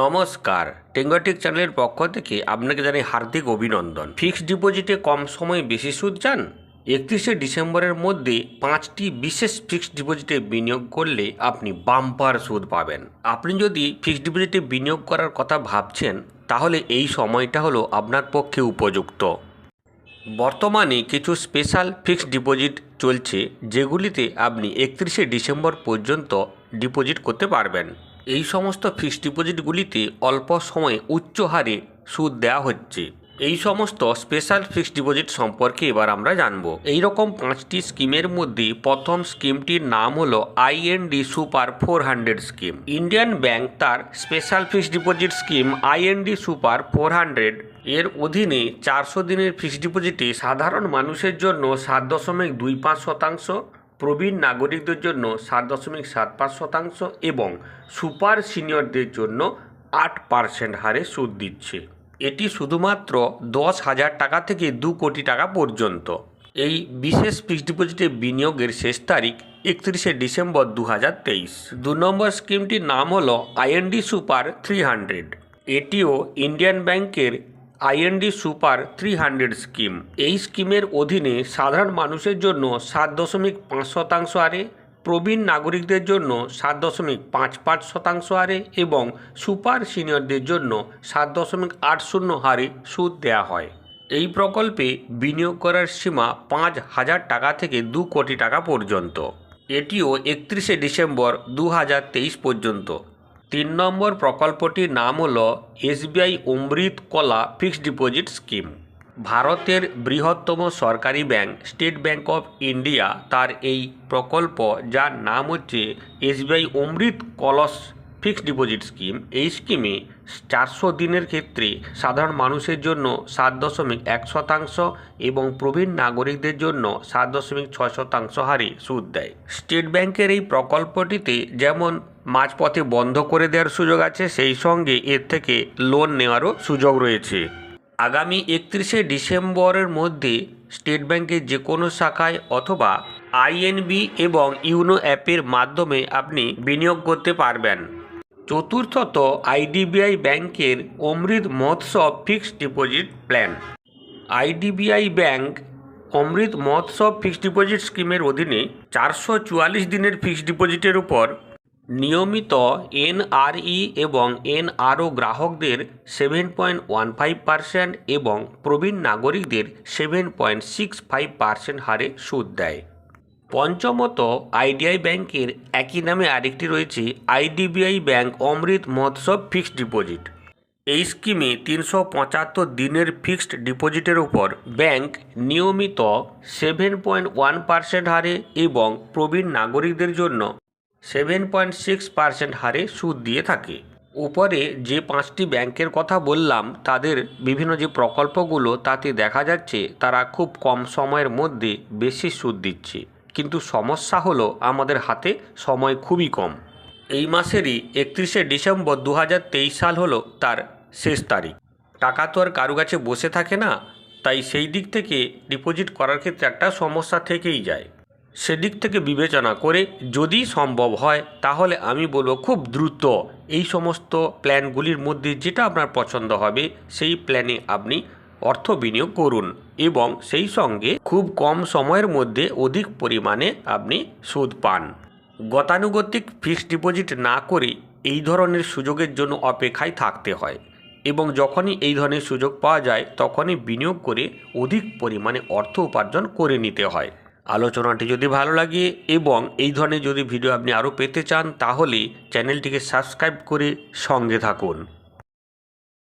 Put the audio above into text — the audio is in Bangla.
নমস্কার। টেঙ্গটিক চ্যানেলের পক্ষ থেকে আপনাকে জানাই হার্দিক অভিনন্দন। ফিক্সড ডিপোজিটে কম সময়ে বেশি সুদ চান? একত্রিশে ডিসেম্বরের মধ্যে পাঁচটি বিশেষ ফিক্সড ডিপোজিটে বিনিয়োগ করলে আপনি বাম্পার সুদ পাবেন। আপনি যদি ফিক্সড ডিপোজিটে বিনিয়োগ করার কথা ভাবছেন, তাহলে এই সময়টা হলো আপনার পক্ষে উপযুক্ত। বর্তমানে কিছু স্পেশাল ফিক্সড ডিপোজিট চলছে, যেগুলিতে আপনি একত্রিশে ডিসেম্বর পর্যন্ত ডিপোজিট করতে পারবেন। এই সমস্ত ফিক্সড ডিপোজিটগুলিতে অল্প সময়ে উচ্চ হারে সুদ দেওয়া হচ্ছে। এই সমস্ত স্পেশাল ফিক্সড ডিপোজিট সম্পর্কে এবার আমরা জানব। এই রকম পাঁচটি স্কিমের মধ্যে প্রথম স্কিমটির নাম হলো IND super four hundred scheme Indian bank তার special fixed deposit scheme IND super four hundred এর অধীনে চারশো দিনের ফিক্সড ডিপোজিটে সাধারণ মানুষের জন্য সাত দশমিক দুই পাঁচ শতাংশ প্রবীণ নাগরিকদের জন্য সাত দশমিক সাত পাঁচ শতাংশ এবং সুপার সিনিয়রদের জন্য আট পার্সেন্ট হারে সুদ দিচ্ছে। এটি শুধুমাত্র দশ হাজার টাকা থেকে দু কোটি টাকা পর্যন্ত। এই বিশেষ ফিক্সড ডিপোজিটে বিনিয়োগের শেষ তারিখ একত্রিশে ডিসেম্বর দু হাজার তেইশ। দু নম্বর স্কিমটির নাম হলো আইএনডি সুপার থ্রি হান্ড্রেড। এটিও ইন্ডিয়ান ব্যাংকের IND super three hundred scheme. এই স্কিমের অধীনে সাধারণ মানুষের জন্য সাত দশমিক পাঁচ শতাংশ হারে, প্রবীণ নাগরিকদের জন্য সাত দশমিক পাঁচ পাঁচ শতাংশ হারে এবং সুপার সিনিয়রদের জন্য সাত দশমিক আট শূন্য হারে সুদ দেওয়া হয়। এই প্রকল্পে বিনিয়োগ করার সীমা পাঁচ হাজার টাকা থেকে দু কোটি টাকা পর্যন্ত। এটিও একত্রিশে ডিসেম্বর দু হাজার তেইশ পর্যন্ত। তিন নম্বর প্রকল্পটির নাম হল এসবিআই অমৃত কলা ফিক্সড ডিপোজিট স্কিম। ভারতের বৃহত্তম সরকারি bank, State Bank of India, তার এই প্রকল্প, যার নাম হচ্ছে এসবিআই অমৃত কলস ফিক্সড ডিপোজিট স্কিম। এই স্কিমে চারশো দিনের ক্ষেত্রে সাধারণ মানুষের জন্য সাত দশমিক এক শতাংশ এবং প্রবীণ নাগরিকদের জন্য সাত দশমিক ছয় শতাংশ হারে সুদ দেয়। স্টেট ব্যাংকের এই প্রকল্পটিতে যেমন মাঝপথে বন্ধ করে দেওয়ার সুযোগ আছে, সেই সঙ্গে এর থেকে লোন নেওয়ারও সুযোগ রয়েছে। আগামী একত্রিশে ডিসেম্বরের মধ্যে স্টেট ব্যাংকের যে কোনো শাখায় অথবা আইএনবি এবং ইউনো অ্যাপের মাধ্যমে আপনি বিনিয়োগ করতে পারবেন। চতুর্থত আইডিবিআই ব্যাংকের Amrit Mahotsav fixed deposit plan. IDBI bank Amrit Mahotsav fixed deposit স্কিমের অধীনে চারশো চুয়াল্লিশ দিনের ফিক্সড ডিপোজিটের উপর নিয়মিত এনআরই এবং এনআরও গ্রাহকদের seven point one five percent এবং প্রবীণ নাগরিকদের seven point six five percent হারে সুদ দেয়। পঞ্চমত, আইডিআই ব্যাংকের একই নামে আরেকটি রয়েছে IDBI bank Amrit Mahotsav fixed deposit. এই স্কিমে তিনশো পঁচাত্তর দিনের ফিক্সড ডিপোজিটের উপর ব্যাংক নিয়মিত সেভেন পয়েন্ট ওয়ান পার্সেন্ট হারে এবং প্রবীণ নাগরিকদের জন্য সেভেন পয়েন্ট সিক্স পার্সেন্ট হারে সুদ দিয়ে থাকে। উপরে যে পাঁচটি ব্যাংকের কথা বললাম, তাদের বিভিন্ন যে প্রকল্পগুলো তাতে দেখা যাচ্ছে, তারা খুব কম সময়ের মধ্যে বেশি সুদ দিচ্ছে। কিন্তু সমস্যা হলো আমাদের হাতে সময় খুবই কম। এই মাসেরই একত্রিশে ডিসেম্বর দু হাজার তেইশ সাল হলো তার শেষ তারিখ। টাকা তো আর কারও কাছে বসে থাকে না, তাই সেই দিক থেকে ডিপোজিট করার ক্ষেত্রে একটা সমস্যা থেকেই যায়। সেদিক থেকে বিবেচনা করে যদি সম্ভব হয়, তাহলে আমি বলব খুব দ্রুত এই সমস্ত প্ল্যানগুলির মধ্যে যেটা আপনার পছন্দ হবে, সেই প্ল্যানে আপনি অর্থ বিনিয়োগ করুন। এবং সেই সঙ্গে খুব কম সময়ের মধ্যে অধিক পরিমাণে আপনি সুদ পান। গতানুগতিক ফিক্সড ডিপোজিট না করে এই ধরনের সুযোগের জন্য অপেক্ষায় থাকতে হয় এবং যখনই এই ধরনের সুযোগ পাওয়া যায়, তখনই বিনিয়োগ করে অধিক পরিমাণে অর্থ উপার্জন করে নিতে হয়। আলোচনাটি যদি ভালো লাগে এবং এই ধরনের যদি ভিডিও আপনি আরও পেতে চান, তাহলে চ্যানেলটিকে সাবস্ক্রাইব করে সঙ্গে থাকুন।